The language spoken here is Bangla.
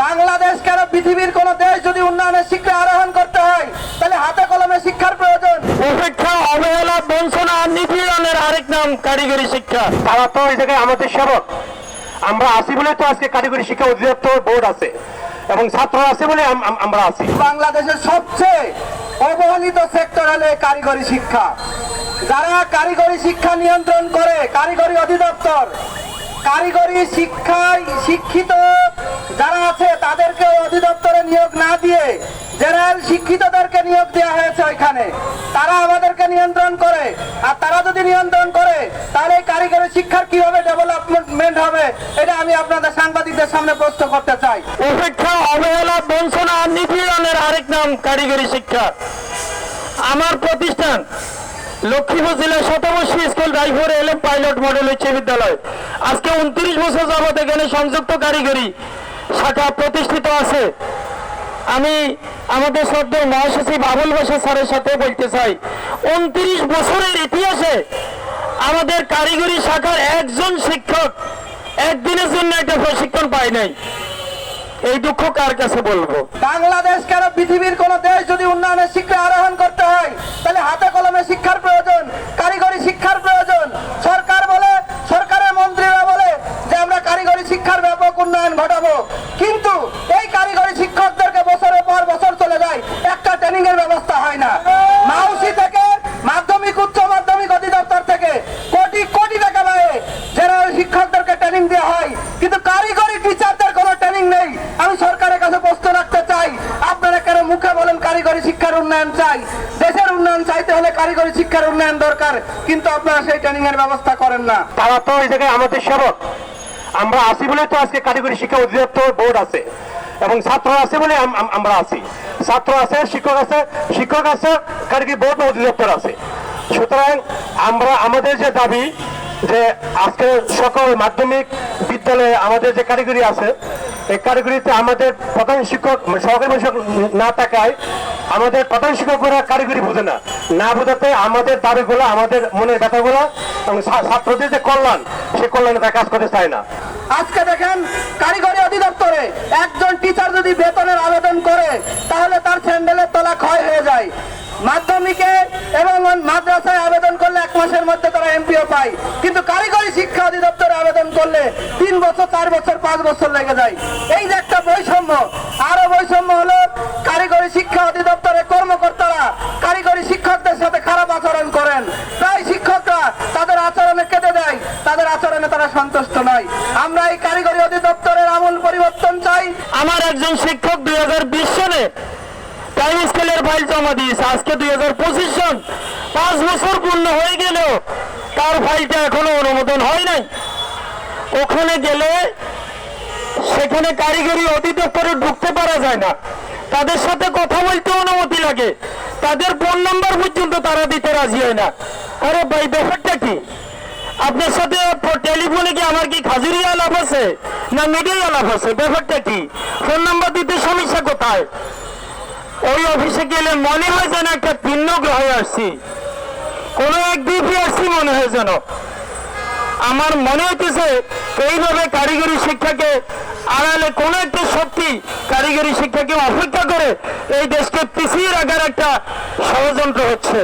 বাংলাদেশ কেন পৃথিবীর কোন দেশ যদি উন্নয়নের শিক্ষা আরোহণ করতে হয় তাহলে হাতে কলমে শিক্ষার প্রয়োজন। উপেক্ষা অবহেলা বঞ্চনা আর নিপীড়নের আরেক নাম কারিগরি শিক্ষা। তারা তো এই জায়গায় আমাদের সেবক। আমরা আছি বলে তো আজকে কারিগরি শিক্ষা অধিদপ্তর বোর্ড আছে এবং ছাত্র আছে বলে আম- আম- আমরা আছি। বাংলাদেশের সবচেয়ে অবহেলিত সেক্টর হলে কারিগরি শিক্ষা। যারা কারিগরি শিক্ষা নিয়ন্ত্রণ করে কারিগরি অধিদপ্তর কারিগরি শিক্ষায় শিক্ষিত নিয়োগ না দিয়ে জেনারেল শিক্ষিতদেরকে নিয়োগ দেওয়া হয়েছে ওইখানে। তারা আমাদেরকে নিয়ন্ত্রণ করে। আর তারা যদি নিয়ন্ত্রণ করে, তাহলে কারিগরি শিক্ষার কীভাবে ডেভেলপমেন্ট হবে, এটা আমি আপনাদের সাংবাদিকদের সামনে প্রশ্ন করতে চাই। উপেক্ষা, অবহেলা, বঞ্চনা নিপীড়নের আরেক নাম কারিগরি শিক্ষা। আমার প্রতিষ্ঠান লক্ষ্মীপুর জেলার শতবর্ষী স্কুল এলএম পাইলট মডেল উচ্চ বিদ্যালয়। আজকে উনত্রিশ বছর যাবত এখানে সংযুক্ত কারিগরি শাখা প্রতিষ্ঠিত আছে। আমি আমাদের সদ্য মহাসচিব আবুল বাসা স্যারের সাথে বলতে চাই, উনত্রিশ বছরের ইতিহাসে আমাদের কারিগরি শাখার একজন শিক্ষক একদিনের জন্য একটা প্রশিক্ষণ পায় নাই। এই দুঃখ কার কাছে বলব? বাংলাদেশ কেন পৃথিবীর কোন দেশ যদি উন্নয়নের শিক্ষা আরোহণ করতে হয়, তাহলে হাতে কলমে শিক্ষার প্রয়োজন, কারিগরি শিক্ষার প্রয়োজন। সরকার বলে, সরকারের মন্ত্রীরা বলে যে আমরা কারিগরি শিক্ষার ব্যাপক উন্নয়ন ঘটাবো। কিন্তু এই কারিগরি পর বছর একটা ট্রেনিং এর ব্যবস্থা হয় না। মাউসি থেকে মাধ্যমিক, উচ্চ মাধ্যমিক অধিদপ্তর থেকে কোটি কোটি টাকা ব্যয়ে জেনারেল শিক্ষকদেরকে ট্রেনিং দেওয়া হয়। কিন্তু কারিগরি টিচারদের কোনো ট্রেনিং নেই। আমি সরকারের কাছে প্রশ্ন রাখতে চাই, আপনারা কেন মুখে বলেন কারিগরি শিক্ষার উন্নয়ন চাই? দেশের উন্নয়ন চাইতে হলে কারিগরি শিক্ষার উন্নয়ন দরকার, কিন্তু আপনারা সেই ট্রেনিং এর ব্যবস্থা করেন না। তারা তো এই জায়গায় আমাদের সেবক। আমরা আছি বলে তো আজকে কারিগরি শিক্ষা অধিদপ্তর বোর্ড আছে। এবং ছাত্র আছে বলে আম- আম- আমরা আছি। ছাত্র আছে, শিক্ষক আছে শিক্ষক আছে, কারণ কি বোর্ড অধিদপ্তর আছে। সুতরাং আমরা, আমাদের যে দাবি যে আজকে সকল মাধ্যমিক বিদ্যালয়ে আমাদের যে কারিগরি আছে এই কারিগরিতে আমাদের প্রধান শিক্ষক, সহকারী শিক্ষক না থাকায় আমাদের প্রধান শিক্ষকরা কারিগরি বোঝে না। না বোঝাতে আমাদের দাবিগুলো, আমাদের মনের ব্যথাগুলো এবং ছাত্রদের যে কল্যাণ, সে কল্যাণে তারা কাজ করতে চায় না। আজকে দেখেন কারিগরি অধিদপ্তরে একজন টিচার যদি বেতনের আবেদন করে, তাহলে তার স্যান্ডেলের তলা ক্ষয় হয়ে যায়। মাধ্যমিকে এবং মাদ্রাসায় আবেদন করলে এক মাসের মধ্যে তারা এমপিও পায়। কিন্তু কারিগরি শিক্ষা অধিদপ্তরে আবেদন করলে তিন বছর, চার বছর, পাঁচ বছর লেগে যায়। এই যে একটা বৈষম্য, আরও বৈষম্য হলো কারিগরি শিক্ষা অধিদপ্তরের কর্মকর্তারা কারিগরি শিক্ষকদের সাথে খারাপ আচরণ করেন। প্রায় শিক্ষকরা তাদের আচরণে কেটে দেয় তাদের আচরণে তারা সন্তুষ্ট নয়। আমরা এই কারিগরি অধিদপ্তরের আমূল পরিবর্তন চাই। আমার একজন শিক্ষক দুই হাজার বিশ সালে প্রাইম স্কুলের ফাইল জমা দিয়েছে। আজকে দুই হাজার পঁচিশ সন পাঁচ বছর পূর্ণ হয়ে গেল তার ফাইলটা এখনও অনুমোদন হয় নাই। ওখানে গেলে সেখানে কারিগরি অধিদপ্তরে ঢুকতে পারা যায় না। তাদের সাথে কথা বলতে অনুমতি লাগে। তাদের ফোন নাম্বার পর্যন্ত তারা দিতে রাজি হয় না। আরে ভাই, ব্যাপারটা কি? আপনার সাথে টেলিফোনে কি আমার কি খাজুরি আলাপ আছে? না মিডিয়ায় আলাপ আছে? ব্যাপারটা কি? ফোন নাম্বার দিতে সমস্যা কোথায়? ওই অফিসে গেলে মনে হয় যেন একটা ভিন্ন গ্রহে আসছি। কোনো এক দ্বীপে আসছি মনে হয় যেন। আমার মনে হইতেছে এইভাবে কারিগরি শিক্ষাকে আড়ালে কোনো একটা শক্তি কারিগরি শিক্ষাকে অপেক্ষা করে এই দেশকে পিছিয়ে রাখার একটা ষড়যন্ত্র হচ্ছে।